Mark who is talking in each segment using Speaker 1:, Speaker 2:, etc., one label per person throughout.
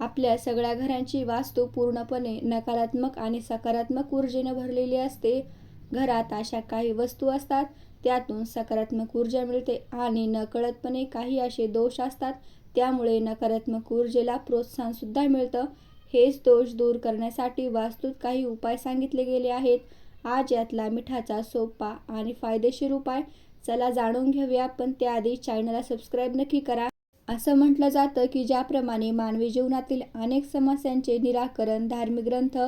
Speaker 1: आपल्या सगळ्या घरांची वास्तू पूर्णपणे नकारात्मक आणि सकारात्मक ऊर्जेनं भरलेली असते. घरात अशा काही वस्तू असतात त्यातून सकारात्मक ऊर्जा मिळते आणि नकळतपणे काही असे दोष असतात त्यामुळे नकारात्मक ऊर्जेला प्रोत्साहन सुद्धा मिळतं. हेच दोष दूर करण्यासाठी वास्तूत काही उपाय सांगितले गेले आहेत. आज यातला मिठाचा सोपा आणि फायदेशीर उपाय चला जाणून घेऊया पण त्याआधी चॅनलला सबस्क्राईब नक्की करा. असं म्हटलं जातं की ज्याप्रमाणे मानवी जीवनातील अनेक समस्यांचे निराकरण धार्मिक ग्रंथ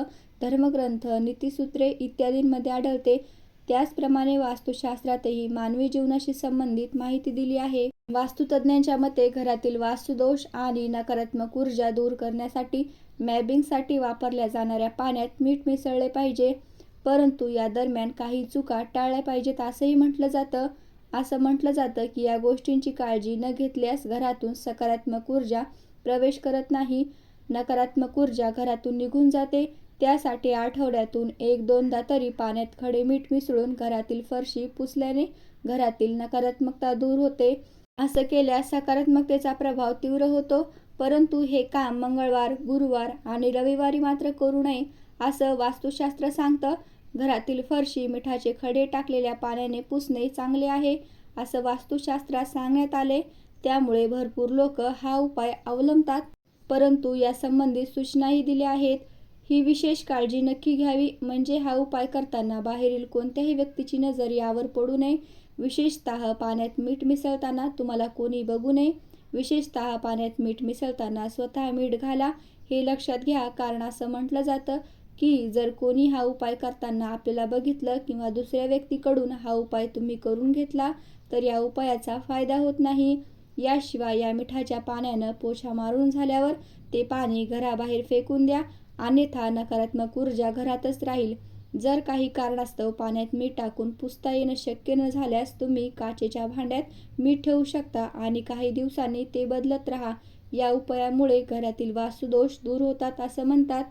Speaker 1: धर्मग्रंथ नीतिसूत्रे इत्यादींमध्ये आढळते. त्याचप्रमाणे वास्तुशास्त्रातही मानवी जीवनाशी संबंधित माहिती दिली आहे. वास्तुतज्ञांच्या मते घरातील वास्तुदोष आणि नकारात्मक ऊर्जा दूर करण्यासाठी मॅबिंगसाठी वापरल्या जाणाऱ्या पाण्यात मीठ मिसळले पाहिजे. परंतु या दरम्यान काही चुका टाळल्या पाहिजेत असंही म्हटलं जातं. असं म्हटलं जातं की या गोष्टींची काळजी न घेतल्यास घरातून सकारात्मक ऊर्जा प्रवेश करत नाही. नकारात्मक ऊर्जा घरातून निघून जाते. त्यासाठी आठवड्यातून एक दोनदा तरी पाण्यात खडे मीठ मिसळून घरातील फरशी पुसल्याने घरातील नकारात्मकता दूर होते. असं केल्यास सकारात्मकतेचा प्रभाव तीव्र होतो. परंतु हे काम मंगळवार गुरुवार आणि रविवारी मात्र करू नये असं वास्तुशास्त्र सांगतं. घरातील फरशी मिठाचे खडे टाकलेल्या पाण्याने पुसणे चांगले आहे असं वास्तुशास्त्रात सांगण्यात आले. त्यामुळे भरपूर लोक हा उपाय अवलंबतात. परंतु या संबंधित सूचनाही दिल्या आहेत. ही विशेष काळजी नक्की घ्यावी म्हणजे हा उपाय करताना बाहेरील कोणत्याही व्यक्तीची नजर यावर पडू नये. विशेषतः पाण्यात मीठ मिसळताना तुम्हाला कोणी बघू नये. विशेषतः पाण्यात मीठ मिसळताना स्वतः मीठ घाला हे लक्षात घ्या कारण असं म्हटलं जातं. की जर कोणी हा उपाय करताना आपल्याला बघितलं किंवा दुसऱ्या व्यक्तीकडून हा उपाय तुम्ही करून घेतला तर या उपायाचा फायदा होत नाही. याशिवाय या मिठाच्या पाण्यानं पोछा मारून झाल्यावर ते पाणी घराबाहेर फेकून द्या. अन्यथा नकारात्मक ऊर्जा घरातच राहील. जर काही कारणास्तव पाण्यात मीठ टाकून पुसता येणं शक्य न झाल्यास तुम्ही काचेच्या भांड्यात मीठ ठेवू शकता आणि काही दिवसांनी ते बदलत राहा. या उपायामुळे घरातील वास्तुदोष दूर होतात असं म्हणतात.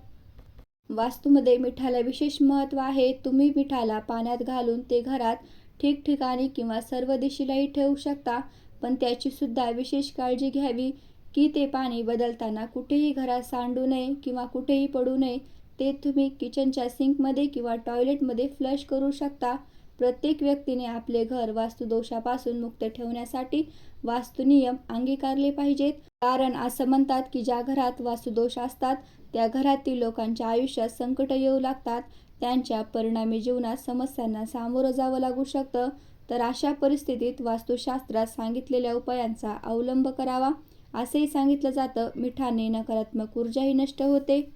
Speaker 1: वास्तूमध्ये मिठाला विशेष महत्त्व आहे. तुम्ही मिठाला पाण्यात घालून ते घरात ठिकठिकाणी किंवा सर्व दिशेलाही ठेवू शकता पण त्याची सुद्धा विशेष काळजी घ्यावी की ते पाणी बदलताना कुठेही घरात सांडू नये किंवा कुठेही पडू नये. ते तुम्ही किचनच्या सिंकमध्ये किंवा टॉयलेटमध्ये फ्लश करू शकता. प्रत्येक व्यक्तीने आपले घर वास्तुदोषापासून मुक्त ठेवण्यासाठी वास्तुनियम अंगीकारले पाहिजेत. कारण असं म्हणतात की ज्या घरात वास्तुदोष असतात त्या घरातील लोकांच्या आयुष्यात संकट येऊ लागतात. त्यांच्या परिणामी जीवनात समस्यांना सामोरं जावं लागू शकतं. तर अशा परिस्थितीत वास्तुशास्त्रात सांगितलेल्या उपायांचा अवलंब करावा. असेही सांगितलं जातं. मिठाने नकारात्मक ऊर्जाही नष्ट होते.